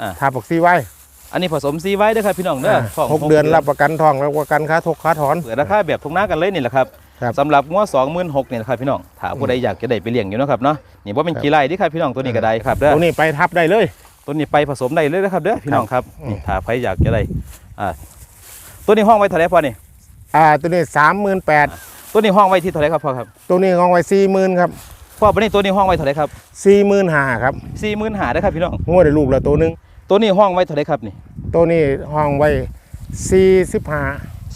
อ่า ทาบอกซีไว้อันนี้ผสมซีไว้เด้อครับพี่น้องเด้อท้องหกเดือนรับประกันทองรับประกันค่าทกค่าถอน เปิดราคาแบบทุ่งนากันเลยนี่แหละครับครับสำหรับงัวสองหมื่นหกนี่แหละครับพี่น้องถ้าผู้ใดอยากจะได้ไปเลี้ยงอยู่เนาะครับเนาะนี่ว่าเป็นครับกี่ไร่ที่ครับพี่น้องตัวนี้ก็ได้ครับเด้อตรงนี้ไปทับได้เลย ตัวนี้ไปผสมได้เลยนะครับเด้อพี่น้องครับอืม นี่ถ้าใครอยากจะได้อ่าตัวนี้ห้องไว้เท่าไหร่พ่อนี่อ่าตัวนี้สามหมื่นแปดตัวนี้ห้องไว้ที่เท่าไหร่ครับพ่อครับตัวนี้ของไว้สี่หมื่นครับพ่อวันนี้ตัวนี้ห้องไว้เท่าไหร่ครับสี่หมื่นห้าครับสี่หมื่นหาได้อครับพี่น้องงวดได้ลูกแล้วตัวหนึง ตัวนี้ห้องไว้เท่าไหร่ครับนี่ตัวนี้ห้องไว้สี่สิบห้า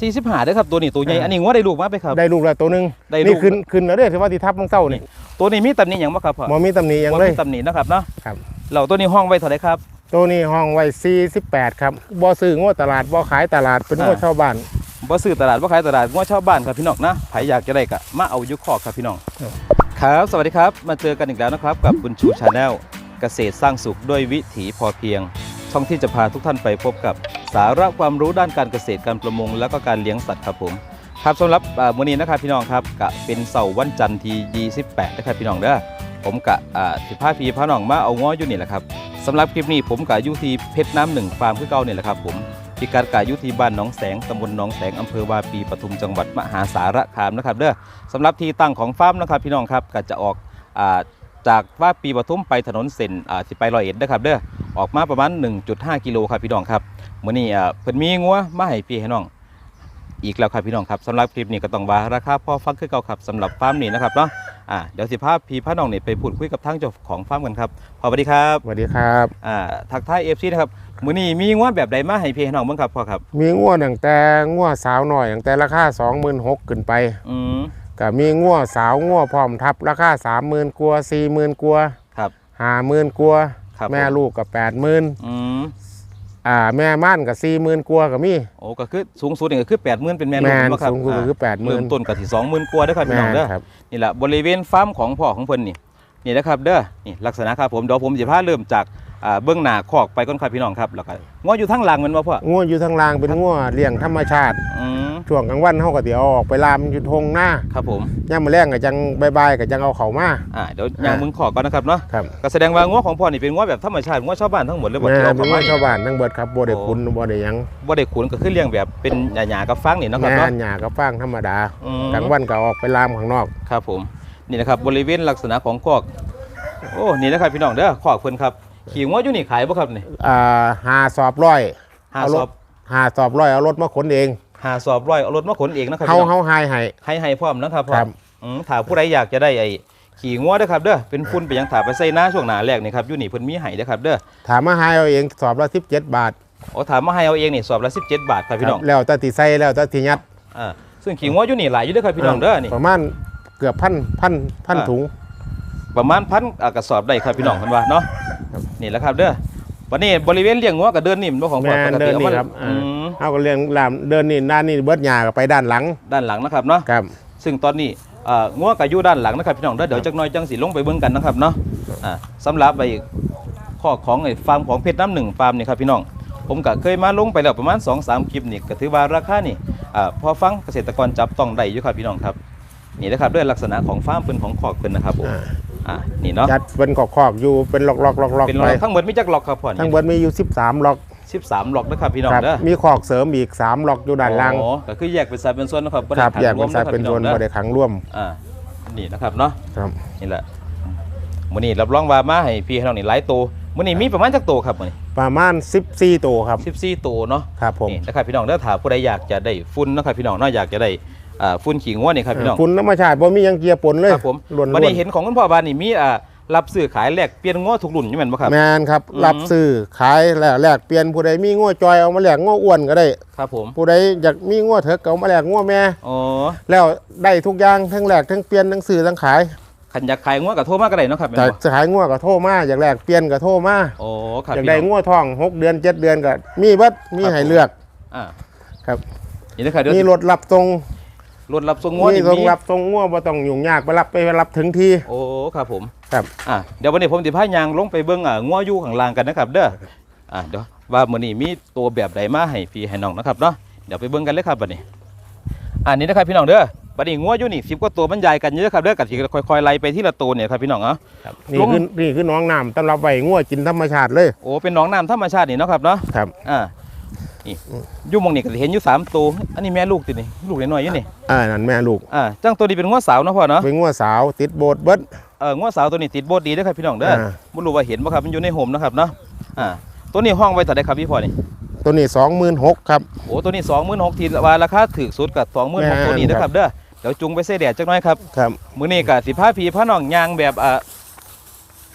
สี่สิบหาได้อครับตัวนี้ตัวใหญ่อ่าอันนี้งัวได้ลูกมาไปครับ ได้ลูกแล้วตัวหนึงได้ลูก นี่ขึ้นขึ้นแล้วเด้อที่ว่าที่ทับมังเต้านี่ตัวนี้มีตำหนิอย่างบ่ครับพ่อมอมีตำหนิหยังบ่เลย มีตำหนินะครับเนาะครับ เราตัวนี้ห้องไว้เท่าไหร่ครับ ตัวนี้ห้องไว้สี่สิบแปดครับบ่ซื้องวดตลาดบ่ขายตลาดเป็นงวดอ่า ชาวบ้าน บ่ซื้อตลาดบ่ขายตลาดงัวชาวบ้านครับพี่น้องนะใครอยากจะได้ก็มาเอาอยุคอกครับพี่น้อง ครับ ครับสวัสดีครับ มาเจอกันอีกแล้วนะครับ กับบุญชูชาแนลเกษตรสร้างสุขด้วยวิถีพอเพียง ช่องที่จะพาทุกท่านไปพบกับสาระความรู้ด้านการเกษตรการประมง และก็การเลี้ยงสัตว์ครับผมครับสำหรับมื้อนี้นะครับพี่น้องครับกะเป็นเสาร์วันจันทร์ที่28นะครับพี่น้องเด้อผมกะอ่าสิพาพี่พาน้องมาเอาง้ออยู่นี่แหละครับสำหรับคลิปนี้ผมกะอยู่ที่เพชรน้ำหนึ่งฟาร์มคือเก่าเนี่ยแหละครับผมพิกัดกะอยู่ที่บ้านหนองแสงตำบลหนองแสงอำเภอวาปีปทุมจังหวัดมหาสารคามนะครับเด้อสำหรับที่ตั้งของฟาร์มนะครับพี่น้องครับก็จะออกอ่าจากว่าปีปทุมไปถนนเส้นอ่าสิไปร้อยเอ็ดนะครับเด้อ ออกมาประมาณ 1.5 กิโลครับพี่น้องครับมื้อนี้อ่าเพิ่นมีงัวมาให้พี่ให้น้องอีกแล้วครับพี่น้องครับสำหรับคลิปนี้ก็ต้องว่าราคาพอฟังคือเก่าครับสำหรับฟาร์มนี้นะครับเนาะอ่าเดี๋ยวสิพาพี่พาน้องนี่ไปพูดคุยกับทางเจ้าของฟาร์มกันครับพ่อสวัสดีครับสวัสดีครับอ่าทักทายเอฟซีนะครับมื้อนี้มีงัวแบบใดมาให้พี่ให้น้องบ้างครับพ่อครับมีงวดตั้งแต่งวดสาวหน่อยตั้งแต่ราคา26,000ขึ้นไปอืมก็มีงวดสาวงวดพร้อมทับราคา30,000กว่า40,000กว่าครับ50,000กว่า ครับแม่ผลูกก็80,000อืมอ่าแม่ม่านก็40,000กว่าก็มีโอ้ก็คือสูงสุดนี่ก็คือ80,000เป็นแม่ลูกแม่นบ่ครับสูงสุดก็คืออ่า80,000 เริ่มต้นก็ที่20,000กว่าเด้อครับพี่แม่น้องเด้อ ครับ นี่แหละบริเวณฟาร์มของพ่อของเพิ่นนี่นี่นะครับเด้อนี่ลักษณะครับผมเดี๋ยวผมสิพาเริ่มจาก อ่าเบื้องหน้าคอกไปก่อนครับพี่น้องครับแล้วก็งัวอยู่ทั้งหลังแมันบ่พ่องวดอยู่ทางล่างเป็นงวดเลี้ยงธรรมชาติ อืมช่วงกลางวันเฮาก็สิเอาออกไปลามอยู่ทงหน้าครับผมยามมื้อแรงก็จังบายๆก็จังเอาเข้ามา อ่าเดี๋ยวย่างมึงขอก่อนนะครับเนาะครับก็แสดงว่างัวของพ่อนี่เป็นงัวแบบธรรมชาติงัวชาวบ้านทั้งหมดเลยบ่แม่ที่เราเป็นเข้าว่ามาชาวบ้านทั้งเบิดครับบ่ได้ขุนบ่ได้หยังบ่ได้ขุนก็คือเลี้ยงแบบเป็นหญ้าๆกับฟางนี่เนาะครับแม่เนาะนหญ้าก็ฟางธรรมดาอืม กลางวันก็ออกไปลามข้างนอก ครับผมนี่นะครับบริเวณลักษณะของคอกโอ้นี่นะครับพี่น้องเด้อคอกเพิ่นครับ ขี่งัวอยู่นี่ขายบ่ครับนี่อ่าหาสอบร้อยหาเอาสรอถบหาสอบร้อยเอารถมาขนเองหาสอบร้อยเอารถมาขนเองนะครับเฮาพี่น้องเฮาหายให้ให้ให้พร้อมนะครับพ่อครับอืมถ้าผู้ใดอยากจะได้ไอ้ขี่งัวเด้อครับเด้อเป็นฟุ้นไปยังถาไปใส่หน้าช่วงหน้าแรกนี่ครับอยู่นี่เพิ่นมีให้เด้อครับเด้อถามมาหายเอาเองสอบละ17บาทโอ้ถามมาให้เอาเองนี่สอบละ17บาทครับพี่น้องครับแล้วแต่ติใส่แล้วแต่ติยัดอ่าซึ่งขี่งัวอยู่นี่หลายอยู่เด้อครับพี่น้องเด้อนี่ประมาณเกือบพันพันพันอ่าถุง ประมาณพันอ่ากระสอบได้ครับพี่น้องเพิ่นว่าเนาะครับนี่แหละครับเด้อวันนี้บริเวณเลี้ยงงัวก็เดินนิ่มบ่ของพ่อแม่ปนกเดิตินเอานี่มาครับอืมเฮาก็เรียงลามเดินนี่ด้านนี้เบิดหญ้าก็ไปด้านหลัง ด้านหลังนะครับเนาะครับซึ่งตอนนี้เอ่องัวก็อยู่ด้านหลังนะครับพี่น้องเด้อเดี๋ยวจักหน่อยจังสิลงไปเบิ่งกันนะครับเนาะอ่าสำหรับไอ้ข้อของไอ้ฟาร์มของเพชรน้ำหนึ่งฟาร์มนี่ครับพี่น้อง ผมก็เคยมาลงไปแล้วประมาณ 2-3 คลิปนี่ก็ถือว่าราคานี่อ่าพอฟังเกษตรกรจับต้องได้อยู่ครับพี่น้องครับนี่นะครับด้วยลักษณะของฟาร์มเพิ่นของขอกเพิ่นนะครับผม อ่าอ่านี่เนาะจัดเป็นกอกๆอยู่เป็นล็อกๆๆๆเป็นล็ไปอกทั้งหมดมีจักล็อกครับพ่อทั้งนี่เบิดมีอยู่13ล็อก13ล็อกนะครับพี่น้องครับเด้อมีขอกเสริมอีก3ล็อกอยู่ด้านล่างอ๋อก็คือแยกเป็นสัดเป็นส่วนนะครับได้ครับขังแยกรเป็วนมสัดเป็นส่วนนะครับบ่ได้ขังร่วมอ่านี่นะครับเนาะครับนี่แหละมื้อนี้รับรองว่ามาให้พี่ให้น้องนี่หลายตัวมื้อนี้มีประมาณจักตัวครับมื้อนี้ประมาณ 14 ตัวครับ 14ตัวเนาะ ครับผม นี่นะครับพี่น้องเด้อถ้าผู้ใดอยากจะได้ฟุ้นเนาะครับพี่น้องเนาะอยากจะได้ อ่าฟุ้นขิงวัวนี่ครับพี่น้องคุณธรรมชาติบ่มีหยังเกียร์ปนเลยครับผมล้วนๆ วันนี้เห็นของคุณพ่อบานนี่มีอ่ารับซื้อขายแลกเปลี่ยนง้อทุกรุ่นอยู่แม่นบ่ครับ แมนครับ อืม รับซื้อขายแล้วแลกเปลี่ยนผู้ใดมีง้อจอยเอามาแลกง้ออ้วนก็ได้ ครับผมผู้ใดอยากมีง้อเถิกก็เอามาแลกง้อแม่ อ๋อแล้วได้ทุกอย่างทั้งแลกทั้งเปลี่ยนทั้งซื้อทั้งขายคันอยากขายง้อก็โทรมาก็ได้เนาะครับแม่นแต่บ่จะขายง้อก็โทรมาอยากแลกเปลี่ยนก็โทรมาโอ้ครับอยากพี่ได้น้อง ง้อทองหกเดือนเจ็ดเดือนก็มีเบิดมีครับ ให้เลือกอ่าครับ นี่นะครับเดี๋ยวมีรถรับตรง รถรับส่งง้อมีนี่ตรงมีรับตรงง้อบ่ต้องยุ่งยากไปรับไปรับถึงที่โอ้ครับผมครับอ่าเดี๋ยววันนี้ผมสิพายางลงไปเบิ่งอ่าง้ออยู่ข้างล่างกันนะครับ เด้ออ่าเดี๋ยวว่ามื้อนี้มีตัวแบบใดมาให้พี่ให้น้องนะครับเนาะเดี๋ยวไปเบิ่งกันเลยครับบัดนี้อันนี้นะครับพี่น้องเด้อบัดนี้งัวอยู่นี่10กว่าตัวบรรยายกันเยอะครับเด้อก็สิค่อยๆไล่ไปทีละตัวเนี่ยครับพี่น้องเนาะนี่ลงคือนี่คือน้องน้ำสำหรับไว้งัวกินธรรมชาติเลยโอ้เป็นหนองน้ำธรรมชาตินี่เนาะครับเนาะครับอ่า นี่อยู่หมองนี่ก็สิเห็นอยู่สามตัวอันนี้แม่ลูกตินี่ลูกน้อยๆอยู่นี่อ่านั่นแม่ลูกอ่าจังตัวนี้เป็นงัวสาวเนาะพ่อเนาะเป็นงัวสาวติดโบสถ์เบิด เอองัวสาวตัวนี้ติดโบดดีเด้อครับพี่น้องเด้ออ่า บ่รู้ว่าเห็นบ่ครับมันอยู่ในโฮมนะครับเนาะอ่าตัวนี้ห้องไว้เท่าใดครับพี่พ่อนี่ตัวนี้สองหมื่นหกครับโอ้ตัวนี้26,000ที่ว่าราคาถูกสุดกับ26,000ตัวนี้เด้อครับเด้อเดี๋ยวจุงไปเสแดดจักหน่อยครับ ครับมื้อนี้ก็สิพาพี่พาน้องย่างแบบอ่า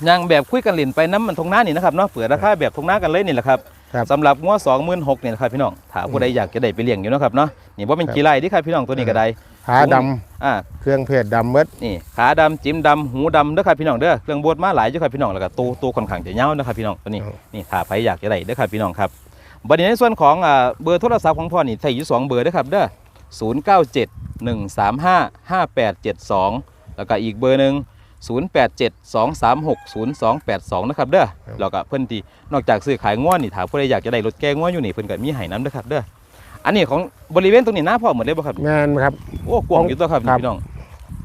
ยางแบบคุยกันเล่นไปน้ำมันทงหน้านี่นะครับเนาะเปิดราคาแบบทงหน้ากันเลยนี่แหละครับ ครับสำหรับงัว26,000นี่นะครับพี่น้องถ้าผู้ใดอยากจะได้ไปเลี้ยงอยู่เนาะครับเนาะนี่บ่เป็นครับขี้ไล่เดิครับพี่น้องตัวนี้ก็ได้ขาดอ่าำเครื่องเพศดำเบิดนี่ขาดำจิ้มดำหูดำเด้อครับพี่น้องเด้อเครื่องบดมาหลายเด้อครับพี่น้องแล้วก็ตัวตัวค่อนข้างจะยาวนะครับพี่น้องตัวนี้ครับนี่ถ้าใครอยากจะได้เด้อครับพี่น้องครับบัดนี้ในส่วนของอ่าเบอร์โทรศัพท์ของพ่อนี่ใส่อยู่สองเบอร์เด้อครับเด้อ097 135 5872แล้วก็อีกเบอร์หนึ่ง 087 236 0282 นะครับเด้อแล้วก็เพิ่นที่นอกจากซื้อขายง้อนี่ถ้าผู้ใดอยากจะได้รถแก้ง้ออยู่นี่เพิ่นก็มีให้น้ำเด้อครับเด้ออันนี้ของบริเวณตรงนี้หน้าพ่อหมดเลยบ่ครับแม่นครับโอ้กว้างอยู่ตัวครับครับพี่น้อง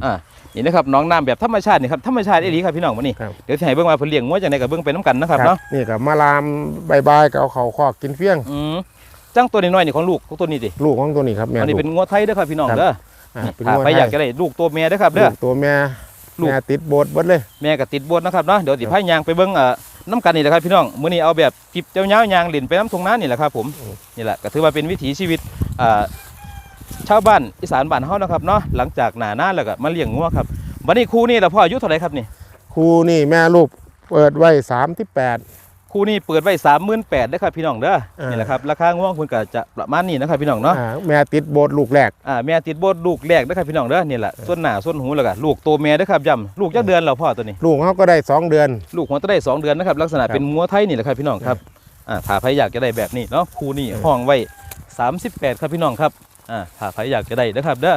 อ่านี่นะครับน้องน้ำแบบธรรมชาตินี่ครับธรรมชาติอีหลีครับพี่น้องวันนี้ครับเดี๋ยวสิให้เบิ่งว่าเพิ่นเลี้ยงงัวจังได๋ก็เบิ่งไปน้ำกันนะครับเนาะนี่กับมาลามบายบายๆก็เอาเขาคอกกินเฟี้ยงอืมจังตัวน้อยๆนี่ของลูกของตัวนี้ดิลูกของตัวนี้ครับแม่อันนี้ลูกเป็นงัวไทยเด้อครับพี่น้องครับเด้ออ่านี่เป็นถ้างัวใครไทยอยากจะได้ลูกตัวแม่เด้อครับเด้ลูอกตัวแม่ ลูกแม่ติดโบสถ์เบิดเลย แม่ก็ติดบวชนะครับเนาะเดี๋ยวสิพายางไปเบิ่งเอ่อน้ำกันนี่แหละครับพี่น้องมื้อนี้เอาแบบจิบเจ้าเหยาวยางเล่นไปน้ำทงน้านี่แหละครับผมอืมนี่แหละก็ถือว่าเป็นวิถีชีวิตอ่าชาวบ้านอีสานบ้านเฮานะครับเนาะหลังจากหน้าหน้าแล้วก็มาเลี้ยงงัวครับบัดนี้ครูนี่ล่ะพ่ออายุเท่าไหร่ครับนี่ครูนี่แม่ลูกเปิดไว้สามที่แปด คู่นี้เปิดไว้สามหมื่นแปดได้อครับพี่น้องเด้ออ่านี่นี่แหละครับราคาง่วงคุณก็จะประมาณนี้นะครับพี่น้องเนาะอ่าแม่ติดโบสถ์ลูกแรกอ่าแม่ติดโบดลูกแรกได้อครับพี่น้องเด้อนี่แหละส่วนหน้าส่วนหูแล้วก็ลูกตัวแม่ได้อครับย่ำลูกจักเดือนแล้วพ่อตัวนี้ ลูกเขาก็ได้สองเดือน ลูกหัวตะได้สองเดือนนะครับลักษณะครับเป็นงัวไทยนี่แหละครับพี่น้องครับอ่าถ้าใครอยากจะได้แบบนี้เนาะคู่นี้เออห้องไว้38ครับพี่น้องครับอ่าถ้าใครอยากจะได้นะครับเด้อ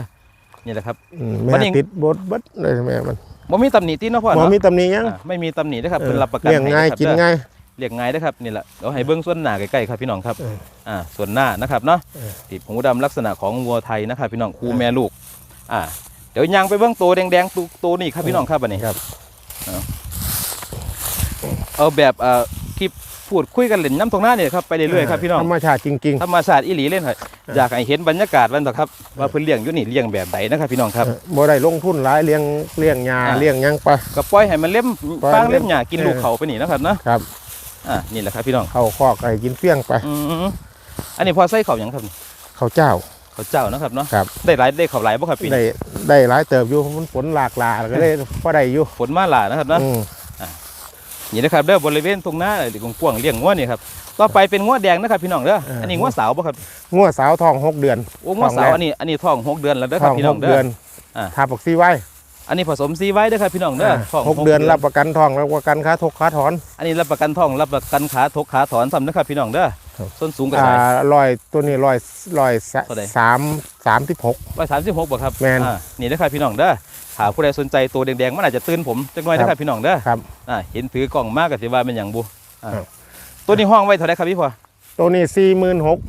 นี่แหละครับอืมวันแม่นี้ติดโบสถ์เบิดเลยแม่มันบ่มีตำหนิติเนาะพ่อบ่เนาะมีตำหนิหยังอ่าไม่มีตำหนินะครับเออเป็นรับประกันเลี้ยงง่ายให้ะครับกินเด้อง่าย เรียกง่ายนะครับนี่แหละเดี๋ยวให้เบิ้งส่วนหน้าใกล้ๆครับพี่น้องครับเอออ่าส่วนหน้านะครับเนาะเออติดหูดำลักษณะของวัวไทยนะครับพี่น้องคู่แม่ลูกอ่าเดี๋ยวยางไปเบิ้งตัวแดงๆตัวตัวนี้ครับพี่น้องครับอันนี้ครับเอาแบบอ่าคลิปพูดคุยกันเล่นน้ำตรงหน้าเนี่ยครับไปเรื่อยๆครับพี่น้องธรรมชาติจริงธรรมชาติอีหลีเล่นครับอยากให้เห็นบรรยากาศวันต่อครับว่าเพิ่นเลี้ยงอยู่นี่เลี้ยงแบบไหนนะครับพี่น้องๆครับเออบ่ได้ลงทุนหลายเลี้ยงเลี้ยงยาอ่าเลี้ยงหยังไปก็ปล่อยให้มันเล่มปล่อยฟางเล่เล่มมหญ้ากินเออลูกเขาไปนี่นะครับเนาะครับ อ่านี่แหละครับพี่น้อง เขาคอกไอ้กินเฟี้ยงไป อืมอันนี้พอใส่เขาวหยังครับเขาเจ้าเขาวเจ้านะครับเนาะ ครับ ได้หลายได้เขาวหลายบ่ครับพี่ได้ได้หลายเติบอยู่มันฝนหลากหลายก็ได้พอได้อยู่ฝนมาหลายนะครับเนาะ อืมนี่นะครับเด้อบริเวณตรงหน้าหรือกว้างๆเลี้ยงงัวนี่ครับ ต่อไปเป็นงัวแดงนะครับพี่น้องเด้อ อันนี้งัวสาวบ่ครับ งัวสาวทองหกเดือน โอ้งัวสาวท้องแรกอันนี้อันนี้ท้องหกเดือนแล้วเด้อทครับองพี่หน้องกเด้เดือ อนอ่า ทาปกซีไว้ อันนี้ผสมซีไว้เด้อครับพี่น้องเด้อท้องหกเดือนรับประกันทองรับประกันค่าทกค่าถอน อันนี้รับประกันท้องรับประกันขาทกขาถอนซ้ำนะครับพี่น้องเด้อครับส้นสูงกระอ่าจายลอยตัวนี้ลอยลอยสะเท่าใดสามสามที่หกร้อยสามสิบหกบ่ครับแม่นอ่านี่นะครับพี่น้องเด้อถ้าผู้ใดสนใจตัวแดงๆมันอาจจะตื่นผมจักหน่อยครับนะครับพี่น้องเด้อครับอ่าเห็นถือกล่องมากก็สิว่าเป็นอย่างบุอ่าครับตัวนี้ห้องไว้เท่าไหรครับพี่พ่อตัวนี้สี่หมื่นหก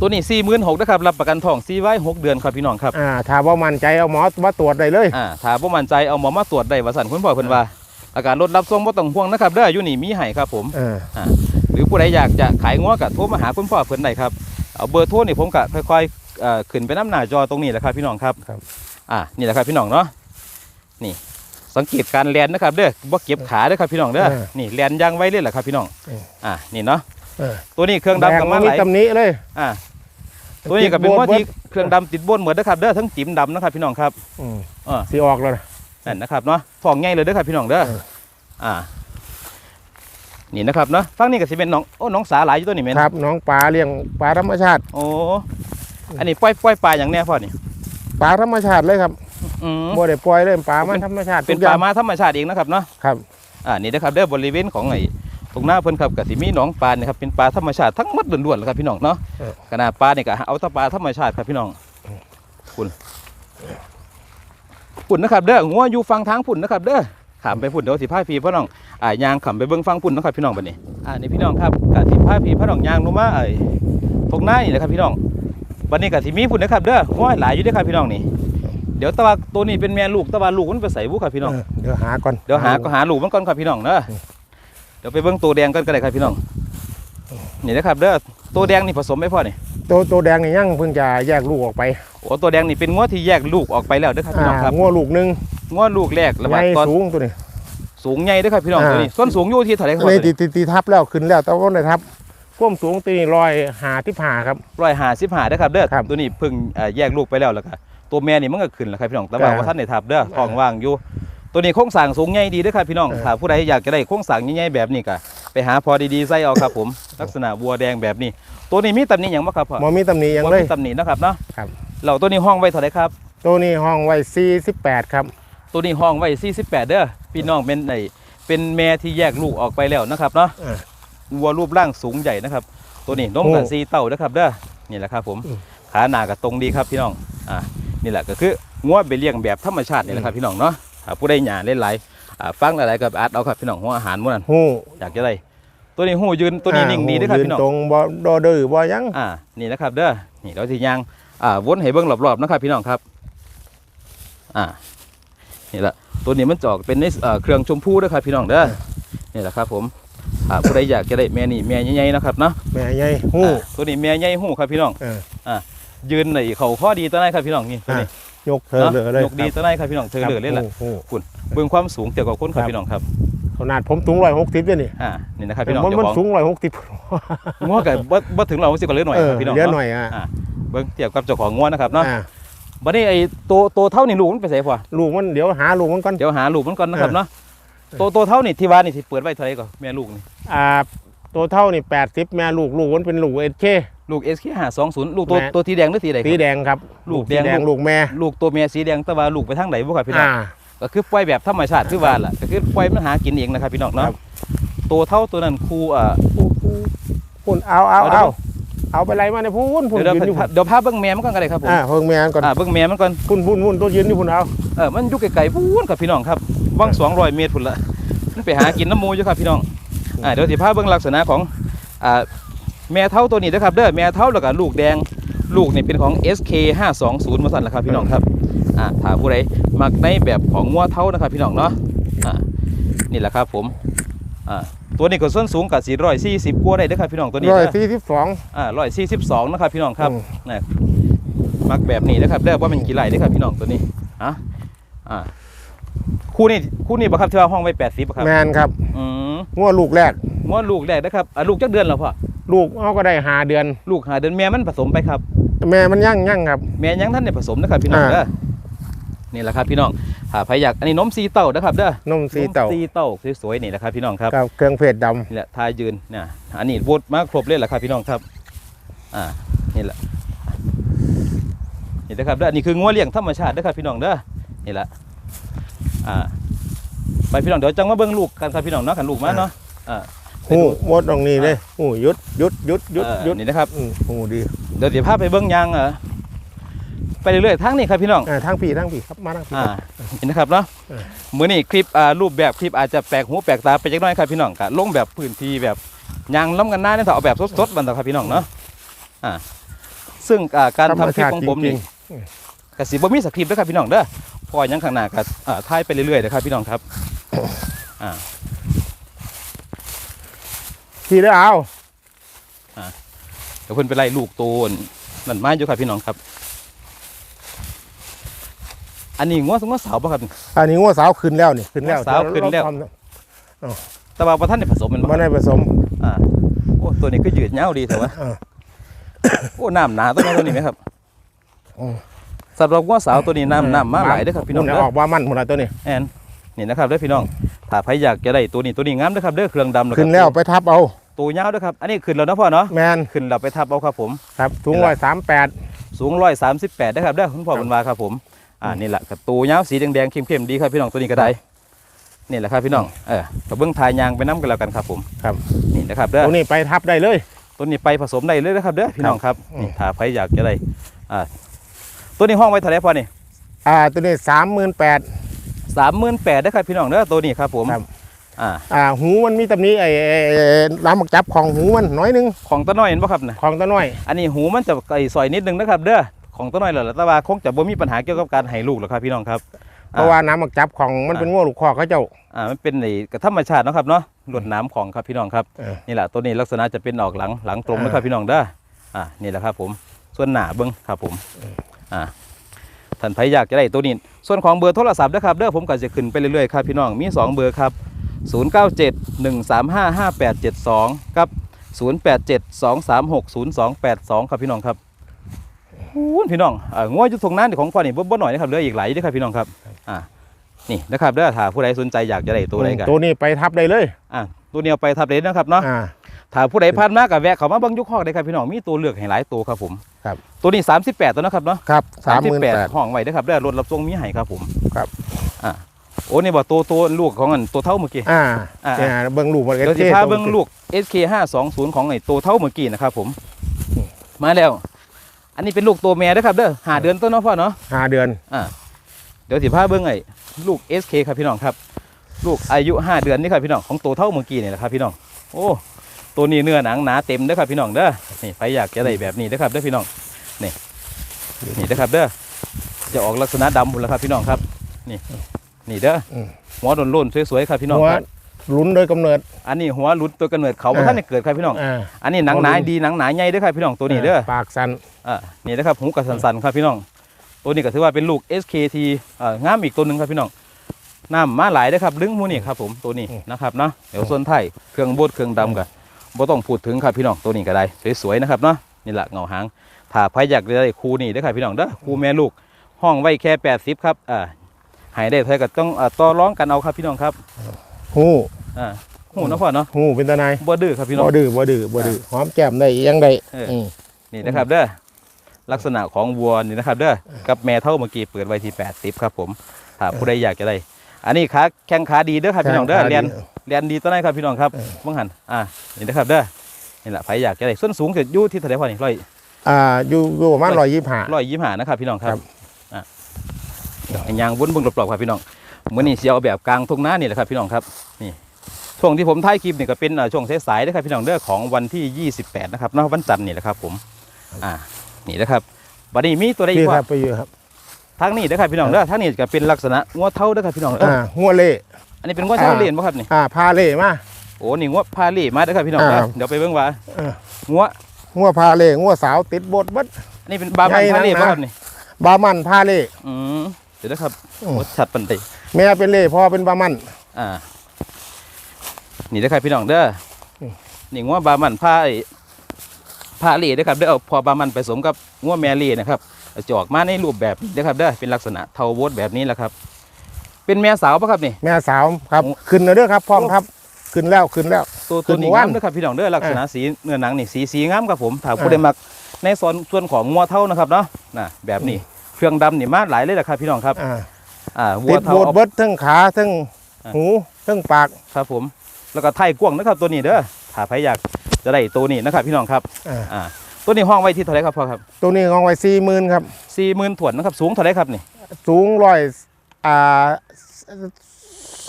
ตัวนี้สี่หมื่นหกนะครับรับประกันทองซีไว้หกเดือนครับพี่น้องครับอ่าถ้าว่ามั่นใจเอาหมอมาตรวจได้เลยอ่าถ้าบ่มั่นใจเอาหมอมาตรวจได้ว่าสั่นคุณพ่อเพิ่นว่าอาการรถรับส่งบ่ต้องห่วงนะครับเด้ออยู่นี่มีให้ครับผมอ่าหรือผู้ใดอยากจะขายงัวก็โทรมาหาคุณพ่อเพิ่นได้ครับเอาเบอร์โทรนี่ผมก็ค่อยๆเอ่อขึ้นไปน้ำหน้าจอตรงนี้แหละครับพี่น้องครับครับอ่านี่แหละครับพี่น้องเนาะนี่สังเกตการแลนนะครับเด้อบ่เก็บขาเด้อครับพี่น้องเด้อนี่แลนยางไว้เลยแหละครับพี่น้องอ่านี่เนาะ เออตัวนี้เครื่องแดดำงกับมัมานหมีลายตำหนิเลยอ่าตัวนี้ก็เป็นติดโบว่าดที่เครื่องดำติดบนเหมือนนะครับเด้อทั้งจิ๋มดำนะครับพี่น้องครับอืมอ่าสีออกแล้วนะนั่นนะครับเนาะทองใหญ่เลยเด้อครับพี่น้องเด้อเอออ่านี่นะครับเนาะฟังนี่ก็สิเป็นน้องโอ้น้องสาหลายอยู่ตัวนี้แม่นครับน้องปลาเลี้ยงปลาธรรมชาติ โอ้อันนี้ปล่อยปล่อยปลาอย่างแน่พ่อนี่ปลาธรรมชาติเลยครับอืมบ่ได้ปล่อยเลยปลามันธรรมชาติเป็นทุกอปลาย่งมาธรรมชาติเองนะครับเนาะครับอ่านี่นะครับเด้อบริเวณของไอ้ ตรงหน้าเพิ่นครับก็สิมีหนองปลาเนี่ยครับเป็นปลาธรรมชาติทั้งหมดล้วนๆเลยครับพี่น้องเนาะเออ ขนาดปลาเนี่ยก็เอาแตะปลาธรรมชาติครับพี่น้องคุณพุ่นนะครับเด้องัวอยู่ฟังทางพุ่นนะครับเด้อขามไปพุ่นเดี๋ยวสิพาพี่พ่อน้องอ่ายางขำไปเบิ่งฟังพุ่นนะครับพี่น้องบัดนี้อ่านี่พี่น้องครับกสิพาพี่พ่อน้องยางลงมาไอ้ตรงหน้านี่แหละครับพี่น้องบัดนี้ก็สิมีพุ่นนะครับเด้องัวหลายอยู่เด้อครับพี่น้องนี่ เดี๋ยวแตะว่าตัวนี้เป็นแม่ลูกแตะว่าลูกมันไปใส่บุครับพี่น้อง เออเดี๋ยวหาก่อนเดี๋ยวหาก็หาลูกมันก่อนครับพี่น้องเนอะเดี๋ยวไปเบิ่งตัวแดงกันก็ได้ครับพี่น้องนี่นะครับเด้อตัวแดงนี่ผสมไม่พอนี่ตัวตัวแดงนี่ยังเพิ่งจะแยกลูกออกไปโอ้ตัวแดงนี่เป็นง้วที่แยกลูกออกไปแล้วเด้อครับพี่น้องครับอ่างัวลูกหนึงง้วลูกแรกแล้วใหบัญ่ดตอนสูงตัวนี้สูงใหญ่เด้อครับพี่น้องอ่าตัวนี้ส่วนสูงอยู่ที่เท่าไหร่ครับนี่ตีตีตีทับแล้วขึ้นแล้วแต่ว่าในทับความสูงตีร้อยหาที่ผ่าครับร้อยห้าสิบห้าเด้อครับเด้อครับตัวนี้เพิ่งเอ่อแยกลูกไปแล้วแล้วก็ตัวแม่นี่มันก็ขึ้นแล้วครับพี่น้องแต่ว่าอ่าว่าท่านในทับเด้อท้องว่างอยู่ ตัวนี้โครงสร้างสูงใหญ่ดีเด้อครับพี่น้องเออถ้าผู้ใดอยากจะได้โครงสร้างใหญ่ๆแบบนี้ก็ไปหาพอดีๆใส่เอาครับผม ลักษณะบัวแดงแบบนี้ ตัวนี้มีตำหนิหยังบ่ครับพ่อหมอมีตำหนิหยังบ่เลย มีตำหนินะครับเนาะครับ เราตัวนี้ห้องไว้เท่าไหร่ครับ ตัวนี้ห้องไว้48ครับ ตัวนี้ห้องไว้48 เด้อพี่น้องเป็นไอเป็นแม่ที่แยกลูกออกไปแล้วนะครับเนาะอ่าวัวรูปร่างสูงใหญ่นะครับ ตัวนี้นมกับโอ้ซีเต้านะครับเด้อนี่แหละครับผมอืม ขาหนากับตรงดีครับพี่น้องอ่านี่แหละก็คืองัวไปเลี้ยงแบบธรรมชาตินี่แหละครับพี่น้องเนาะอ่า ผู้ใดหยาเล่นหลายอ่าฟังหลายๆกับอาร์ตเอาครับพี่น้องหัวอาหารมื้อนั้นหูอยากจะได้ตัวนี้หูยืนตัวนี้นิ่งดีเด้วยครับยืพี่น้องตรงบ่ดอดื้อบ่หยังอ่านี่นะครับเด้อนี่เราที่ยางอ่าวนให้เบิ่งรอบๆนะครับพี่น้องครับอ่านี่แหละตัวนี้มันจะออกเป็นในเอ่อเครื่องชมพูเด้วยครับพี่น้องเด้อนี่แหละครับผมอ่าผู้ใดอยากจะได้แม่นี่แม่ใหญ่ๆนะครับเนาะแม่ใหญ่หูอ่าตัวนี้แม่ใหญ่หูครับพี่น้องเอออ่ายืนในเขาข้อดีตัวไหนครับพี่น้องนี่ตัวนี้ ยกเธอเนาะเลยเลยยกดีตัวไหนครับพี่น้องเธอเหลือเลยล่ะหูหูเบิ่งความสูงเกี่ยวกับคนครับครับพี่น้องครับขนาดผมสูงร้อยหกสิบเนี่ยนี่อ่านี่นะครับพี่น้องมันเจ้ามันของสูงร้อยหกสิบงัวกับบ่บ่ถึงเราสิก็เหลือหน่อยเอคอรับพี่น้องเลี้ยเนาะหน่อยอะอ่าเบิ่งเทียบกับเจ้าของงัวนะครับเนาะอ่าบัดนี้ไอ้ตัวตัวเท่านี่ลูกมันไปใส่พอลูกมันเดี๋ยวหาลูกมันก่อนเดี๋ยวหาลูกมันก่อนนะครับเออเนาะตัวตัวเท่านี่ที่ว่านี่ที่เปิดไว้เท่าไหร่ก่อนแม่ลูกนี่อ่าตัวเท่านี่แปดสิบแม่ลูกลูกมันเป็นลูกเอเค ลูก SK 520ลูกตัวแม่ ตัวที่แดงหรือสีใดคสีรับแดงครับลูกสีแดงแดงลูกแม่ลูกตัวเมียสีแดงแต่ว่าลูกไปทางไหนบ่ครับพี่น้อง อ่า ก็คือปล่อยแบบธรรมชาติคือว่าล่ะก็คือปล่อยมันหากินเองนะครับพี่น้องเนาะครับ ตัวเท่าตัวนั้นครูอ่าพุ่นเอาเอาเอาเดี๋เอายวเอาไปไรมาในยพุ่นพุ่นเดี๋ยวยืนอยู่เดี๋ยวเดี๋ยวพาเบิ่งแม่มันก่อนก็ได้ครับผมอ่าเพิ่งแม่ก่อนอ่าเบิ่งแม่มันก่อนพุ่นพุ่นพุ่นตัวยืนอยู่พุ่นเอาเออมันอยู่ไกลๆพูนครับพี่น้องครับว่าง200 เมตรพุ่นละมันไปหากินน้ำหมูอยู่ครับพี่น้องอ่าเดี๋ยวสิพาเบิ่งลักษณะของอ่า แม่เท่าตัวนี้นะครับเด้อแม่เท่าแล้วก็ลูกแดงลูกนี่เป็นของ SK 520มาสั่นละครับพี่น้องครับอ่าถ้าผู้ใดมักในแบบของงัวเท่านะครับพี่น้องเนาะอ่านี่แหละครับผมอ่าตัวนี้ก็ส้นสูงกับ440กว่าได้เด้อครับพี่น้องตัวนี้ร้อยนะสี่สิบสองอ่า142นะครับพี่น้องครับอืมนะมักแบบนี้นะครับเด้อว่ามันกี่ไหลเด้อครับพี่น้องตัวนี้อะอ่าคู่นี้คู่นี้บ่ครับที่ว่าห้องไว้80บ่ครับแมนครับอืมงัวลูกแรก งวดลูกแรกนะครับอ่าลูกจักเดือนแล้วพ่อลูกเขาก็ได้หาเดือน ลูกหาเดือนแม่มันผสมไปครับ แม่มันยั่งยั่งครับ แม่ยังท่านได้ผสมนะครับพี่น้องอ่า เด้อนี่แหละครับพี่น้องถ้าใครอยากอันนี้นมซีเต้านะครับเด้อนมสีเต่านมซีเต้าสวยๆนี่แหละครับพี่น้องครับ กับเครื่องเพชรดนี่แหละทายยืนเนี่ยอันนี้วดมาครบเลยแหละครับพี่น้องครับ อ่า นี่แหละ นี่นะครับเด้ออันนี่คืองัวเลี้ยงธรรมชาติเด้อครับพี่น้องเด้อ นี่แหละ อ่า ไปพี่น้องเดี๋ยวจังมาเบิ่งลูกกันครับพี่น้องเนาะกันลูกมาเนาะ อ่าำ หูหมดตรงนี้เลยหูหยุดหยุดหยุดหยุดเอ่อหยุดนี่นะครับอืมหูดีเดี๋ยวเดี๋ยวพาไปเบิ่งยางเออไปเรื่อยๆทางนี้ครับพี่น้องอ่าทางผีทางผีครับมาทางผีอ่าเห็นนะครับเนาะเออมื้อนี้คลิปอ่ารูปแบบคลิปอาจจะแปลกหูแปลกตาไปจักหน่อยครับพี่น้องกะลงแบบพื้นที่แบบยางล้ำกันหน้าเนี่ยถ้าเอาแบบสดๆบันเถอะครับพี่น้องเนาะอ่าซึ่งอ่าการทำคลิปของผมนี่กสิบ่มีสคริปต์เด้อครับพี่น้องเด้อพอหยังข้างหน้าก็อ่าถ่ายไปเรื่อยๆเด้อครับพี่น้องครับอ่า ขี่ได้เอาเดี๋ยวเพิ่นไปไล่ลูกโตนนั่นมาอยู่ครับพี่น้องครับ อันนี้งัวสงวนสาวป่ะครับอันนี้งัวสาวขึ้นแล้วนี่ขึ้นแล้วงัวสาวขึ้นแล้วเราทำแต่ว่าประท่านได้ผสมแมันบ่ไม่ได้ผสม อ่าโอ้ตัวนี้ก็ยืดยาวดีเถอะวะเออโอ้น้ำหนาตัวนี้ตัวนี้ไหมครับอืมสำหรับงัวสาวตัวนี้น้ำน้ำมาหลายเด้อครับพี่น้องมัเด้อออกว่ามันหมดแล้วตัวนี้แอน นี่นะครับเด้อพี่น้องถ้าใครอยากจะได้ตัวนี้ตัวนี้งามเด้อครับเด้อเครื่องดำเด้อครับขึ้นแล้วไปทับเอาตัวยาวเด้อครับ อันนี้ขึ้นแล้วนะพ่อเนาะแมนขึ้นเราไปทับเอาครับผมครับถุงเห็นร้ละอยสามแปดสูงร้อยสามสิบแปดนะครับเด้อคุณพ่อครับบุญมาครับผมอ่านี่แหละกับตัวยาวสีแดงๆเข้มๆดีครับพี่น้องตัวนี้ก็ได้นี่แหละครับพี่น้องเออกับเบื้องทายยางไปน้ำกันแล้วกันครับผมครับนี่นะครับเด้อตัวนี้ไปทับได้เลยตัวนี้ไปผสมได้เลยนะครับเด้อพี่น้องครับอืมนี่ถ้าใครอยากจะได้อ่าตัวนี้ห้องไว้เท่าไหร่พ่อนี่อ่าตัวนี้สามหมื่นแปด สามหมื่นแปดนะครับพี่น้องเด้อตัวนี้ครับผมครับ อ่าอ่าหูมันมีตำหนี้ไอ้ไอ้ไอ้ล้ำมักจับของหูมันน้อยหนึงของตะน้อยเห็นป่ะครับนะของตะน้อย อันนี้หูมันจะไก่ซอยนิดนึงนะครับเด้อของตัวน้อยแล้วล่ะแต่ว่าคงจะบ่มีปัญหาเกี่ยวกับการให้ลูกหรอกครับพี่น้องครับ เพราะว่าน้ำมักจับของมันเป็นงัวลูกคอกเขาเจ้า อ่ามันเป็นในกธรรมชาติเนาะครับเนาะลวดหน้ำของครับพี่น้องครับ เออนี่แหละตัวนี้ลักษณะจะเป็นออกหลังหลังตรงอ่านะครับพี่น้องเด้ออ่านี่แหละครับผมส่วนหน้าเบิ้งครับผมอ่า ท่านใครอยากจะได้ตัวนี้ ส่วนของเบอร์โทรศัพท์นะครับเด้อผมก็จะขึ้นไปเรื่อยๆครับพี่น้องมี 2 เบอร์ครับ 0971355872กับ 0872360282 ครับพี่น้องครับอู้พี่น้องอ่างัวอยู่ตรงนั้นของพ่อนี่บ่บ่หน่อยนะครับเหลืออีกหลายเด้อครับพี่น้องครับอ่านี่นะครับเด้อถ้าผู้ใดสนใจอยากจะได้ตัวใดกันตัวนี้ไปทับได้เลยอ่าตัวนี้เอาไปทับเลนนะครับเนาะอ่าถ้าผู้ใดผ่านมากับแวะเขามาเบิ่งอยุคอกได้ครับพี่น้องมีตัวเลือกให้หลายตัวครับผม ครับ ตัวนี้ 38ตัวนะครับเนาะครับสามหมื่นแปดห้องไว้เด้อครับเด้อรถรับส่งมีให้ครับผมครับอ่าโอ้นี่บ่ตัวตัวลูกของอันตัวเท่าเมื่อกี้อ่าอ่าเนี่ยเบิ่งลูกมันเดี๋ยวสิพาเบิ่งลูก SK 520ของไอ้ตัวเท่าเมื่อกี้นะครับผม มาแล้ว อันนี้เป็นลูกตัวแม่เด้อครับเด้อหาเดือนต้นเนาะพ่อเนาะห้าเดือนเดี๋ยวสิพาเบิ่งไอ้ลูก SK ครับพี่น้องครับ ลูกอายุ 5 เดือนนี่ครับพี่น้องของตัวเท่าเมื่อกี้นี่แหละครับพี่น้อง โอ้ ตัวนี้เนื้อหนังหนาเต็มเด้อครับพี่น้องเด้อนี่ใครอยากจะได้แบบนี้เด้อครับเด้อพี่น้องนี่นี่เด้อครับเด้อจะออกลักษณะดำหมดแล้วครับพี่น้องครับ นี่นี่เด้ออมหัวโล้นๆสวยๆครับพี่น้องหัวครับลุ้นโดยกำเนิด อันนี้หัวหลุดตัวกำเนิดเขาบ่อ่าท่านได้เกิดครับพี่น้องอ่าอันนี้หนังหนาดีหนังหนาใหญ่เด้อครับพี่น้องตัวนี้เด้อ ปากสันอ่านี่นะครับหูกระสันๆครับพี่น้อง ตัวนี้ก็ถือว่าเป็นลูก SKT อ่างามอีกตัวหนึ่งครับพี่น้องน้ำมาหลายเด้อครับลึงหมูนี่ครับผมตัวนี้นะครับเนาะ เดี๋ยวส่วนไทยเครื่องบดเครื่องดำกัน บ่ต้องพูดถึงครับพี่น้องตัวนี้ก็ได้สวยๆนะครับเนาะนี่แหละเงาหางถ้าใครอยากได้คู่นี่เด้อครับพี่น้องเด้อคู่แม่ลูกห้องไว้แค่80ครับอ่าใหายได้เท่ากับต้องอ่าต่อร้องกันเอาครับพี่น้องครับหูอ่าหูเนาะพ่อเนาะหูเป็นตาไนายบ่ดื้อครับพี่น้องบ่ดื้อบ่ดื้อบ่ดื้อหอมแก้มได้ยังได้เอออืมนี่นะครับเด้อลักษณะของวัวนี่นะครับเด้อกับแม่เท่าเมื่อกี้เปิดไว้ที่80ครับผมถ้าผู้ใดอยากจะได้ อันนี้ขาแข้งขาดีเด้อครับพี่น้องเด้อเรียน เรียนดีตัวไหนครับพี่น้องครับเออมังหันอ่านี่นะครับเด้อนี่แหละใครอยากจะได้ส้นสูงจะอยู่ที่เท่าไหร่พอนี่ร้อยอ่าอยู่อยู่ประมาณร้อยยี่สิบห้าร้อยยี่สิบห้านะครับพี่น้องครัครับบอ่าเดี๋ยวให้ยางวนเบิ่งรอบๆครับพี่น้องมื้อนี้เสียเอาแบบกลางทุ่งนานี่แหละครับพี่น้องครับนี่ช่วงที่ผมถ่ายคลิปนี่ก็เป็นอ่าช่วงสายๆนะครับพี่น้องเด้อของวันที่ 28 นะครับเนาะวันจันทร์นี่แหละครับผมอ่านี่นะครับบัดนี้มีตัวใดอีพี่กคว่ารับไปอยู่ครับทางนี้เด้อครับพี่น้องเด้อทางนี้ก็เป็นลักษณะงัวเท่าเด้อครับพี่น้องเอออ่าหัวเล่ อันนี้เป็นงัวเท่าอ่าเลียนบ่ครับนี่อ่าพาเล่มาโอ้นี่งัวพาเล่มาเด้อครับพี่น้องอ่าเด้อเดี๋ยวไปเบิ่งว่าอ่างัวหัวพาเล่หัวสาวติดบดเบัดอันนี้เป็นบามันใหญ่พาเล่นักบ่นะครับนี่บามันพาเล่อืมเดี๋ยวนะครับอืมโอ้ชัดปันใดแม่เป็นเล่พ่อเป็นบามันอ่านี่นะครับพี่น้องเด้ออมนี่งัวบามันผ้าไอ้ผ้าเล่เด้อครับเด้อเอาพอบามันไปสมกับงัวแมเล่นะครับเอาจะออกมาในรูปแบบนี้เด้อครับเด้อเป็นลักษณะเทาโวดแบบนี้แหละครับ เป็นแม่สาวปะครับนี่ แม่สาวครับโอ้ขึ้นแล้วเด้อครับพร้อมครับขึ้นแล้วขึ้นแล้วตัวขึ้ตัวนนี้ว่างามเด้อครับพี่น้องเด้อลักษณะสีเนื้อหนังนี่สีสีงามครับผมถ้าผู้ใดมักในส่วนส่วนของงัวเท่านะครับเนาะน่ะแบบนี้เครื่องดำนี่มาหลายเลยแหละครับพี่น้องครับอ่าอ่าวัติวดเท่าบดเอาเบิดทั้งขาทั้งอ่าหูทั้งปากครับผม แล้วก็ไทยกว้างนะครับตัวนี้เด้อถ้าใครอยากจะได้ตัวนี้นะครับพี่น้องครับอ่าอ่าตัวนี้ห้องไว้ที่เท่าไหรครับพ่อครับ ตัวนี้ของไว้สี่หมื่นครับสี่หมื่นถวนนะครับสูงเท่าไหรครับนี่ สูงร้อยอ่า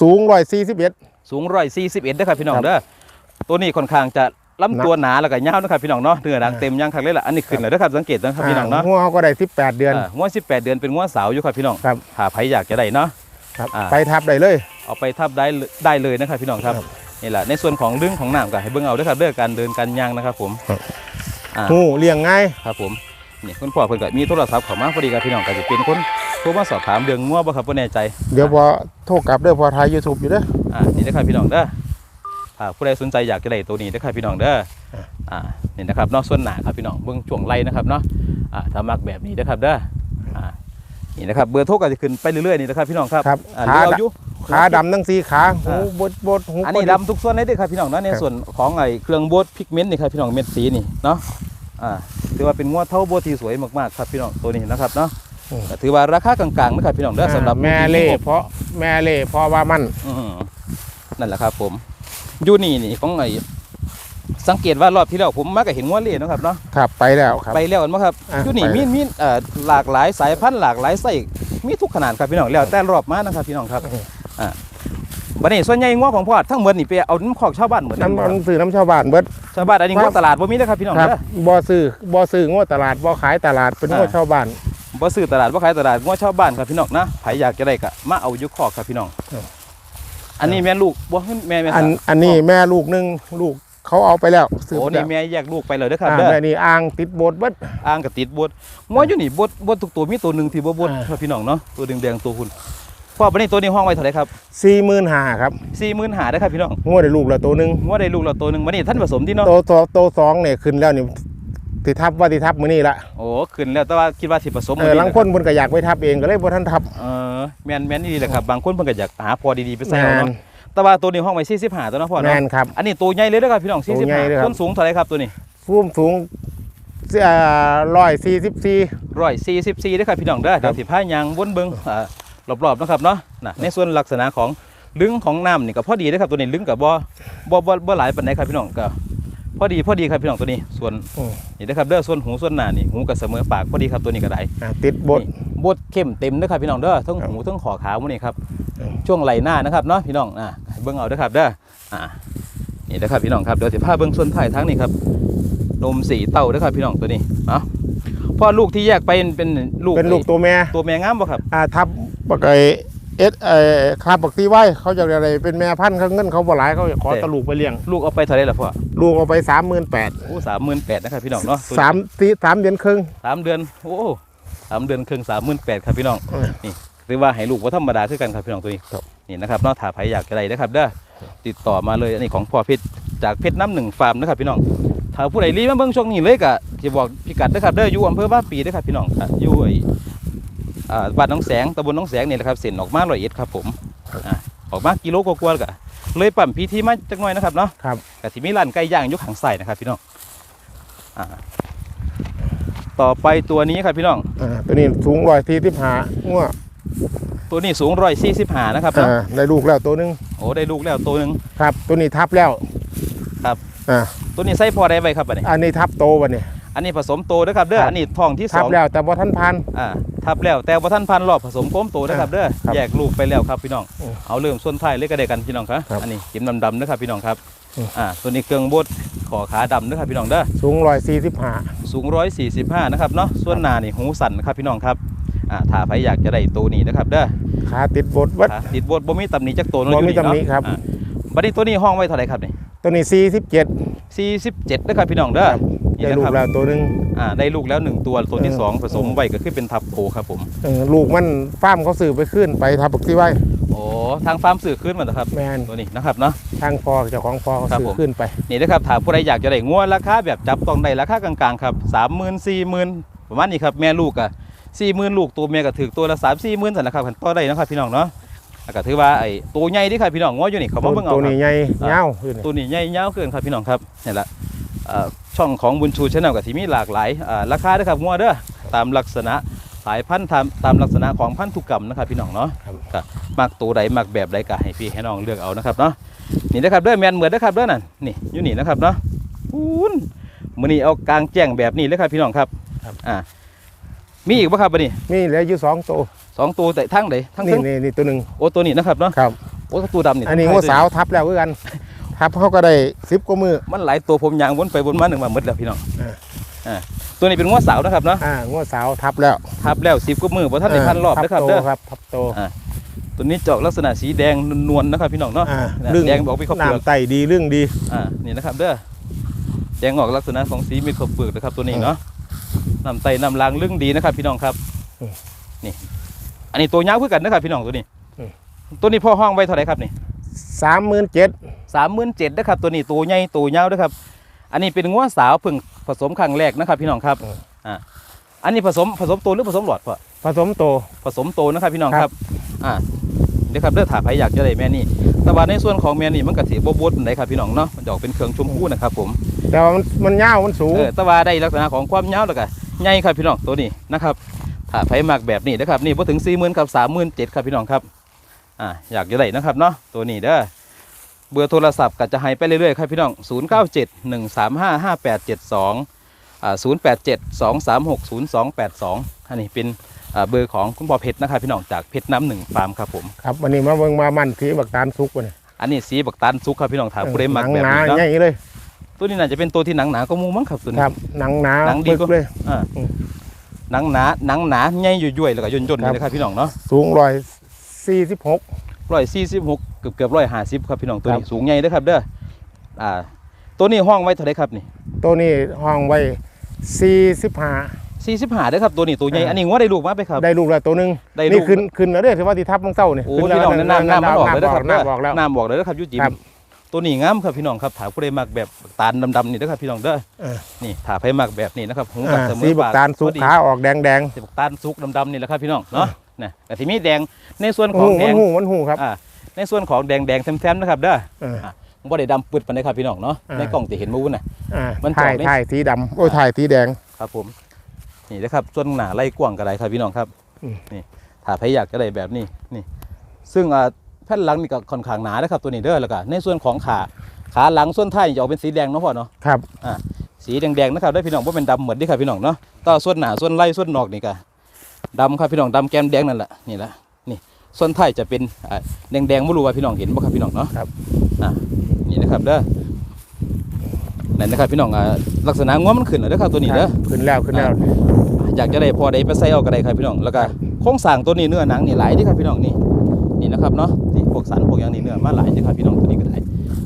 สูงร้อยสี่สิบเอ็ดสูงร้อยสี่สิบเอ็ดนะครับพี่น้องครับเด้อตัวนี้ค่อนข้างจะลำตัวหนาแล้วก็ยาวนะครับพี่น้องเนาะเนื้อหนังอ่าเต็มยังคักเลยล่ะอันนี้ขึ้นเลยนะครับสังเกตนะครับพี่น้องเนาะหัวเขาก็ได้สิบแปดเดือนอ่างวดสิบแปดเดือนเป็นงวดสาวอยู่ครับพี่น้องครับถ้าใครอยากจะได้เนาะครับอ่าไปทับได้เลย เอาไปทับได้เลยได้เลยนะครับพี่น้องครับครับนี่แหละในส่วนของเรื่องของน้ำก็ให้เบิ่งเอาเด้วยครับเรื่องการเดินการย่างนะครับผมครับอ่าหูเลี้ยงง่ายครับผม นี่คุณพ่อเพิ่นก็มีโทรศัพท์เข้ามาพอดีกับพี่น้องก็จะเป็นคนโทรมาสอบถามเรื่องงัวบ่ครับบ่แน่ใจเดี๋ยวพอโทรกลับเด้อพอถ่ายยูทูบอยู่เด้ออ่านี่นะครับพี่น้องเด้ออ่าผู้ใดสนใจอยากจะได้ตัวนี้นะครับพี่น้องเด้ออ่าอ่านี่นะครับเนอกส่วนหนาครับพี่น้องเบื้องช่วงไล่นะครับเนาะอ่าถ้ามักแบบนี้นะครับเด้ออ่านี่นะครับเบอร์โทรก็จะขึ้นไปเรื่อยๆนี่นะครับพี่น้องครับครับอ่าขาเรือดอายุขาดำทั้งสี่ขาหูอ่าบดบดหูอันนี้บดำทุกส่วนเลยเด้อครับพี่น้องเนาะในครับส่วนของไอ้เครื่องโบดพิกเมนต์นี่ครับพี่น้องเม็ดสีนี่เนาะอ่า ถือว่าเป็นงวดเท่าโบดที่สวยมากๆครับพี่น้องตัวนี้นะครับเนาะอืม ก็ถือว่าราคากลางๆนะครับพี่น้องเด้อสำหรับแม่เล่เพราะแม่เล่เพราะว่ามันอืมนั่นแหละครับ ผมอยูนี่นี่ของไอ้สังเกตว่ารอบที่แล้วผมมาก็เห็นงวดเล่เนาะครับเนาะครับไปแล้วครับ ไปแล้วมั้งครับอะอยู่นี่ไปมีมีเอ่อหลากหลายสายพันธุ์หลากหลายไส้มีทุกขนาดครับพี่น้องแล้วแต่รอบมานะครับพี่น้องครับอืมอ่า บัดนี้ส่วนใหญ่งัวของพ่อทั้งหมดนี่ไปเอาน้ำขอกชาวบ้านหมดน้ำมันซื้อน้ำชาวบ้านเบิดชาวบ้านอันนี้งัวตลาดบ่มีเด้อครับพี่น้องครับเด้อบ่ซื้อบ่ซื้องวดตลาดบ่ขายตลาดเป็นงวดอ่าชาวบ้านบ่ซื้อตลาดบ่ขายตลาดงัวชาวบ้านครับพี่น้องนะไผอยากจะได้ก็มาเอาอยู่คอกครับพี่น้องครับอันนี้แม่ลูกบ่แม่แม่อันสาวอันนี้แม่ลูกหนึงลูกเขาเอาไปแล้วซื้อโอ้ไปแล้นี่วแม่แยกลูกไปเลยเด้อครับอ่าเด้อแม่นี่อ่างติดโบสถ์เบิดอ่างก็ติดบดงัวอยู่นี่บดบดทุกตัวมีตัวหนึงที่บ่บดอ่าครับพี่น้องเนาะตัวแดงๆตัวคุณ พ่อบัดนี้ตัวนี้ห้องไว้เท่าไหร่ครับ45,000ครับ45,000เด้อครับพี่น้องงวดได้ลูกแล้วตัวหนึงงัวได้ลูกแล้วตัวหนึงบัดนี้ท่านผสมที่เนาะโตโตโตสองเนี่ยขึ้นแล้วนี่ที่ทับว่าที่ทับมื้อนี้ละโอ้ขึ้นแล้วแต่ว่าคิดว่าสิผสมเออมื้ลังะคนเพิ่นก็อยากไปทับเองก็เลยบ่ทันทับเออแม่นแม่นนี่แหละครับบางคนเพิ่นก็อยากหาพอดีๆไปใส่แม่เอานเนาะแต่ว่าตัวนี้ห้องไว้45ตัวเนาะพ่อแม่เนาะนครับอันนี้ตัวใหญ่เลยเด้อครับพี่น้องตัวใหญ่เลยค45รับต้นสูงเท่าไหร่ครับตัวนี้สูงสูงเอ่อ144 144เด้อครับพี่น้องเด้อเดี๋ยวสิพายางวนเบิ่งอ่า รอบๆนะครับเนาะน่ะในส่วนลักษณะของลึงของน้ำนี่ก็พอดีเด้อครับตัวนี้ลึงก็บ่บ่บ่บ่หลายปานใดครับพี่น้องก็พอดีพอดีครับพี่น้องตัวนี้ส่วนอืมนี่นะครับเด้อส่วนหูส่วนหน้านี่หูก็เสมอปากพอดีครับตัวนี้ก็ได้อ่าติดโบสถ์นี่บดเข้มเต็มเด้อครับพี่น้องเด้อทั้งครับหูทั้งขอขาหมื้นี่ครับอืมช่วงไหล่หน้านะครับเนาะพี่น้องอ่าให้เบิ่งเอาเด้อครับเด้ออ่านี่เด้อครับพี่น้องครับเดี๋ยวสิพาเบิ่งส่วนท้ายทั้งนี่ครับนมสีเต้าเด้อครับพี่น้องตัวนี้เนาะพ่อลูกที่แยกไปเป็นลูกเป็นลูกตัวแม่ตัวแม่งามบ่ครับอ่าทับ บักไอเอสเอ่อคาบบักตีไว้เขาจะอะไรเป็นแม่พันธุ์เขาเงินเขาบ่หลายเขาขอตะลูกไปเลี้ยง ลูกเอาไปเท่าไหร่ล่ะพ่อลูกเอาไป38,000โอ้สามหมื่นแปดนะครับพี่น้องเนาะตัวนี้สามตีสามเดือนครึ่งสามเดือนโอ้สามเดือนครึ่งสามหมื่นแปดครับพี่น้องเออนี่หรือว่าให้ลูกว่าธรรมดาคือกันครับพี่น้องตัวนี้ครับนี่นะครับเนาะถ้าใครอยากจะได้นะครับเด้อติดต่อมาเลยอันนี้ของพ่อเพชรจากเพชรน้ำหนึ่งฟาร์มนะครับพี่น้องถ้าผู้ใดรีบมาเบิ่งช่วงนี้เลยก็จะบอกพิกัดนะครับเด้ออยู่อำเภอบ้านปีนะครับพี่น้องอะอยู่ไอ้อ่า บ้านหน้องแสงตำบลหน้องแสงนี่แหละครับเส้นออกมาร้อยเอ็ดครับผมอะออกมากิโลกว่าๆแล้วก็เลยปั๊มพีทีมาจักหน่อยนะครับเนาะครับกะที่มีร้านไก่ย่างอยู่ข้างใส่นะครับพี่น้องอ่าต่อไปตัวนี้ครับพี่น้องอ่าตัวนี้สูงร้อยที่ที่หางัวตัวนี้สูงร้อยสี่สิบห้านะครับเนาะอ่าได้ลูกแล้วตัวหนึงโอ้ได้ลูกแล้วตัวหนึ่งครับ ตัวนี้ทับแล้ว ครับอ่าตัวนี้ใส่พอได้ไปครับอันนี้อันนี้ทับโตวันนี้ อันนี้ผสมโตนะครับเด้อครับอันนี้ท้องที่สทับองแล้วแต่บ่ทันพัน อ่าทับแล้วแต่ว่าท่านพันรอบผสมโค้มโตนะครับเด้อ ครับแยกลูกไปแล้วครับพี่น้องอืมเอาเริ่มส่วนท้ายเลยก็ได้กันพี่น้องครับ ครับอันนี้จิ้มดำๆนะครับพี่น้องครับอืม อ่าตัวนี้เครื่องบดขอขาดำนะครับพี่น้องเด้อ สูงร้อยสี่สิบห้าสูง 145 นะครับเนาะ ส่วนหน้านี่หูสั่นนะครับพี่น้องครับ อ่าถ้าใครอยากจะได้ตัวนี้นะครับเด้อขาติดบดวัด ขาติดบดบ่มีตำหนิจักตัวเนาะบ่อยู่มีนี่เนาะตำหนิครับ อ่าบัดนี้ตัวนี้ห้องไว้เท่าไหร่ครับนี่ ตัวนี้สี่สิบเจ็ด 47นะครับพี่น้องเด้อครับนี่ ได้นะลูคกรับแล้วตัวหนึงอ่าได้ลูกแล้วหนึ่งตัวตัวที่เออสองผสมเออไว้ก็คือเป็นทับโผครับผมเออลูกมันฟาร์มเขาซื้อไปขึ้นไปทับบักที่ไว้โอ้ทางฟาร์มสื่อขึ้นมาแล้วครับแมนตัวนี้นะครับเนาะทางพอเจ้าของพอเขาครับซื้อผมขึ้นไปนี่นะครับถ้าผู้ใดอยากจะได้งัวราคาแบบจับต้องได้ราคากลางๆครับสามหมื่นสี่หมื่นประมาณนี้ครับแม่ลูกอะสี่หมื่นลูกตัวเมียก็ถือตัวละสามสี่หมื่นสันนะครับขันต่อได้นะครับพี่น้องเนาะแล้วก็ถือว่าไอ้ตัวใหญ่ที่ครับพี่น้องงัวอยู่นี่เขามาเบิ่งเอาตัวครับนี้ใหญ่อ่ายาวขึ้นตัวนี้ใหญ่ยาวเกินครับพี่น้องครับนี่แหละเอ่อ ช่องของบุญชูชาแนลกับที่มีหลากหลายอ่าราคาเด้อครับงัวเด้อตามลักษณะสายพันธุ์ตามตามลักษณะของพันธุกรรมนะครับพี่น้องเนาะครับก็มักตัวใดมักแบบใดก็ให้พี่ให้น้องเลือกเอานะครับเนาะนี่นะครับเด้อแมนเหมือนนะครับเด้อนั่นนี่อยู่นี่นะครับเนาะปูนมื้อนี้เอากลางแจ้งแบบนี้เลยครับพี่น้องครับครับอ่ามีอีกป่ะครับบัดนี้มีเหลืออยู่สองตัวสองตัวแต่ทั้งใดทั้งนี่ทั้งนี่นี่ตัวหนึ่งโอ้ตัวนี้นะครับเนาะครับโอ้ตัวดำนี่อันนี้ทั้งัวท้ยสาวทับแล้วคือกัน ทับเขาก็ได้สิบกว่ามือ มันหลายตัวผมยางวนไปวนมาหนึ่งมาหมดแล้วพี่น้องอ่าอ่าตัวนี้เป็นงัวสาวนะครับเนาะอ่างัวสาวทับแล้วทับแล้วสิบกว่ามือเพราะท่านได้พันรอบทันะครับโตเด้อครับทับโตอ่าตัวนี้เจาะลักษณะสีแดงนวลๆนะครับพี่น้องเนาะอ่าเนี่ยเรื่องแดงบอกพี่ข้าวเปลือกน้ำไตดีเรื่องดี อ่านี่นะครับเด้อแดงออกลักษณะของสีเม็ดข้าวเปลือกนะครับตัวนี้เนาะน้ำไตน้ำลางลึ่งดีนะครับ พี่น้องครับอืมนี่ อันนี้ตัวยาวคือกันนะครับพี่น้องตัวนี้อืม ตัวนี้พ่อห้องไว้เท่าไหร่ครับนี่ สามหมื่นเจ็ดสามหมื่นเจ็ดนะครับตัวนี้ตัวใหญ่ตัวยาวนะครับ อันนี้เป็นงัวสาวเพิ่งผสมครั้งแรกนะครับพี่น้องครับอ่าอันนี้ผสมผสมตัวหรือผสมหลอดพ่อผสมโต ผสมโตนะครับพี่น้องคครัรับบอ่าเดี๋ยวครับเลือดถาไผอยากจะได้แม่นี่แต่ว่าในส่วนของแม่นี่มันก็สีบบวบๆปานใดครับพี่น้องเนาะมันจะออกเป็นเครื่องชมพูนะครับผมแต่ว่ามันมันยาวมันสูงเออแต่ว่าได้ลักษณะของความยาวแล้วก็ใหญ่ครับพี่น้องตัวนี้นะครับถ้าไผมักแบบนี้นะครับนี่พอถึง4 0,000ครับ37,000ครับพี่น้องครับ อ่าอยากจะได้นะครับเนาะตัวนี้เด้อเบอร์โทรศัพท์ก็จะให้ไปเรื่อยๆครับพี่น้อง 097 135 5872อ่า087 236 0282 อันนี้เป็นอ่าเบอร์ของคุณพ่อเพชรนะครับพี่น้องจากเพชรน้ำหนึ่งฟาร์มครับผมครับวันนี้มาเบิ่งมามันสีบักตาลสุกวันนี้อันนี้สีบักตันซุกครับพี่น้องถามผู้ใดมักหนังแบบหนานี้เนาะใหญ่เลย ตัวนี้น่าจะเป็นตัวที่หนังหนาก็มูมั้งครับตัวนี้ครับหนังหนาหนังดีปึกก็เลยอ่าอืมหนังหนาหนังหนาใหญ่ยุ่ยๆแล้วก็ย่นๆครับเลยนะครับพี่น้องเนาะสูงร้อย สี่สิบหกร้อยสี่สิบหกเกือบเกือบร้อยห้าสิบครับพี่น้องตัวครันี้บสูงใหญ่เด้อครับเด้ออ่าตัวนี้ห้องไว้เท่าไหรครับนี่ตัวนี้ห้องไว้สี่สิบห้าสี่สิบห้าเด้อครับตัวนี้ตัวใหญ่อ่าอันนี้ว่าได้ลูกมาไปครับได้ลูกแล้วตัวหนึงได้ลูกนี่ขึ้นขึ้นแล้วเด้อถือว่าที่ทับมังเต้าเนี่ยโอ้พี่น้องน้ำน้ำมันออกเลยนะครับน้ำบอกแล้วน้ำบอกเลยนะครับยุจิมครับตัวนี้งามครับพี่น้องครับถาผู้ใดมักแบบตาลดำๆนี่นะครับพี่น้องเด้อเออนี่ถาไผมักแบบนี้นะครับหูกับอ่าเสมสีอบักตาลสุกพอดีขาออกแดงแดงสีบักตาลสุกดำๆนี่แหละครับพี่น้องเนาะ นะแต่ที่มีแดงในส่วนๆขอหูงแดมันงหูมันหูครับอ่าในส่วนของแดงแดงๆแซมๆนะครับเด้อเออบ่ได้ดำปึดปานใดครับพี่น้องเนาะอ่าในกล้องจะเห็นมูนน่ะอ่ามันถ่ายจอดนี่ถ่ายสีดำโอ้ยถ่ายสีแดงครับผมนี่นะครับส่วนหนาไล่กว้างกระไรครับพี่น้องครับอืมนี่ถ้าใครอยากจะได้แบบนี้นี่ ซึ่งอ่าแผ่นหลังนี่ก็ค่อนข้างหนานะครับตัวนี้เด้อแล้วก็ในส่วนของขาขาหลังส่วนท้ายนี่จะออกเป็นสีแดงเนาะพ่อเนาะครับสีแดงๆนะครับได้พี่น้องว่าเป็นดำเหมือนเด้ครับพี่น้องเนาะต่อส่วนหนาส่วนไล่ส่วนนอกนี่ก็ ดำครับพี่น้องดำแก้มแดงนั่นแหละนี่แหละนี่ส่วนท้ายจะเป็นอ่าแดงๆไม่รู้ว่าพี่น้องเห็นบ่ครับพี่น้องเนาะครับอะนี่นะครับเด้อนั่นนะครับพี่น้องอ่าลักษณะง้วมันขึ้นแล้วเด้อครับตัวนี้เด้อขึ้นแล้วขึ้นแล้วอยากจะได้พอได้ไปใส่เอาก็ได้ครับพี่น้องแล้วก็โครงสร้างตัวนี้เนื้อหนังนี่หลายเด้ครับพี่น้องนี่นี่นะครับเนาะนี่พวกสันพวกอย่างนี้เนื้อมาหลายเด้ครับพี่น้องตัวนี้ก็ได้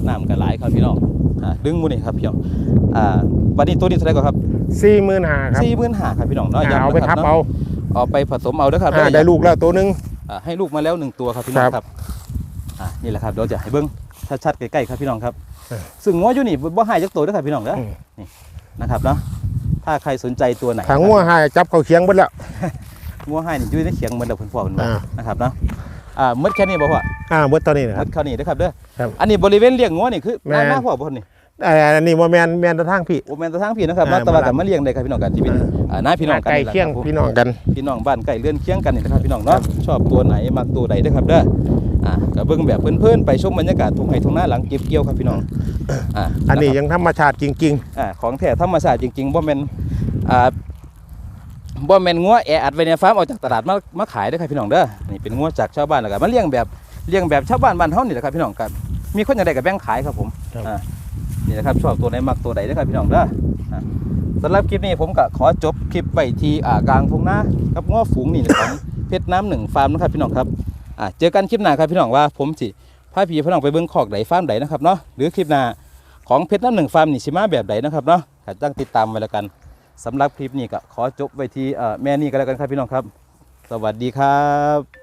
น้ำก็หลายครับพี่น้องอ่าดึงหมูนี่ครับพี่น้องอ่าวันนี้ตัวนี้เท่าไหร่ก็ครับสี่หมื่นห้าครับสี่หมื่นห้าครับพี่น้องเนาะอ่าย้ำเอาไปนะคทัรับบเนาะเอา เอาไปผสมเอาเด้อครับอ่าเด้อได้ลูกแล้วตัวหนึงอ่าให้ลูกมาแล้วหนึ่งตัวครับพี่น้องครับครับอ่านี่แหละครับเดี๋ยวจะให้เบิ้งชัดๆใกล้ๆครับพี่น้องครับเออซึ่งงัวอยู่นี่บ่ให้จักตัวเด้อครับพี่น้องเด้ออืมนี่นะครับเนาะถ้าใครสนใจตัวไหนขังงัวหายจับเขาเคียงหมดแล้วงัวให้นี่อยู่ในเขียงเหมือนเดิมคุณพ่อคุณว่าอ่านะครับเนาะอ่าหมดแค่นี้บ่พ่ออ่าหมดตัวนี้นะหคมรับดเท่านี้นะครับเด้อครับอันนี้บริเวณเลี้ยงงัวนี่คือแม่หน้าหน้าพ่อบ่นี่ อ่าอันนี้ว่าแมนแมนตะทางพี่ โอ้แม่นแตะทางพี่นะครับอ่าเนาะแต่ว่ามารับก็มาเลี้ยงได้ครับพี่น้องกันที่เป็นอ่า อ่าหน้าพี่น้องกันใกล้นี่แหละเคียงครับผมพี่น้องกัน พี่น้องบ้านใกล้เรือนเคียงกันนี่นะครับพี่น้องเนาะชอบตัวไหนมักตัวใดเด้อครับเด้ออ่าก็เบิ่งแบบเพิ่นๆไปชมบรรยากาศทุ่งไร่ทุ่งนาหลังเก็บเกี่ยวครับพี่น้องอ่าอันนี้ะครับยังธรรมชาติจริง อ่าของแท้ธรรมชาติจริงๆบ่แม่นอ่าบ่แม่นงัวแออัดไว้ในฟาร์มออกจากตลาดมามาขายเด้อครับพี่น้องเด้อนี่เป็นงัวจากชาวบ้านแล้วก็มาเลี้ยงแบบเลี้ยงแบบชาวบ้านบ้านเฮานี่แหละครับพี่น้องครับมีคนอย่างใดก็แบ่งขายครับผมครับ อ่า นี่นะครับชอบตัวไหนมักตัวใดเด้ครับพี่น้องเด้อสำหรับคลิปนี้ผมก็ขอจบคลิปไว้ที่อ่ากลางทุ่งนากับงัวฝูงนี่ของเพชรน้ำหนึ่งฟาร์มนะครับพี่น้องครับอ่าเจอกันคลิปหน้าครับพี่น้องว่าผมสิพาพี่พี่น้องไปเบิ่งคอกใดฟาร์มใดนะครับเนาะหรือคลิปหน้าของเพชรน้ำหนึ่งฟาร์มนี่สิมาแบบไหนนะครับเนาะก็ตั้งติดตามไว้แล้วกันสำหรับคลิปนี้ก็ขอจบไว้ที่อ่อแม่นี่ก็แล้วกันครับพี่น้องครับ สวัสดีครับ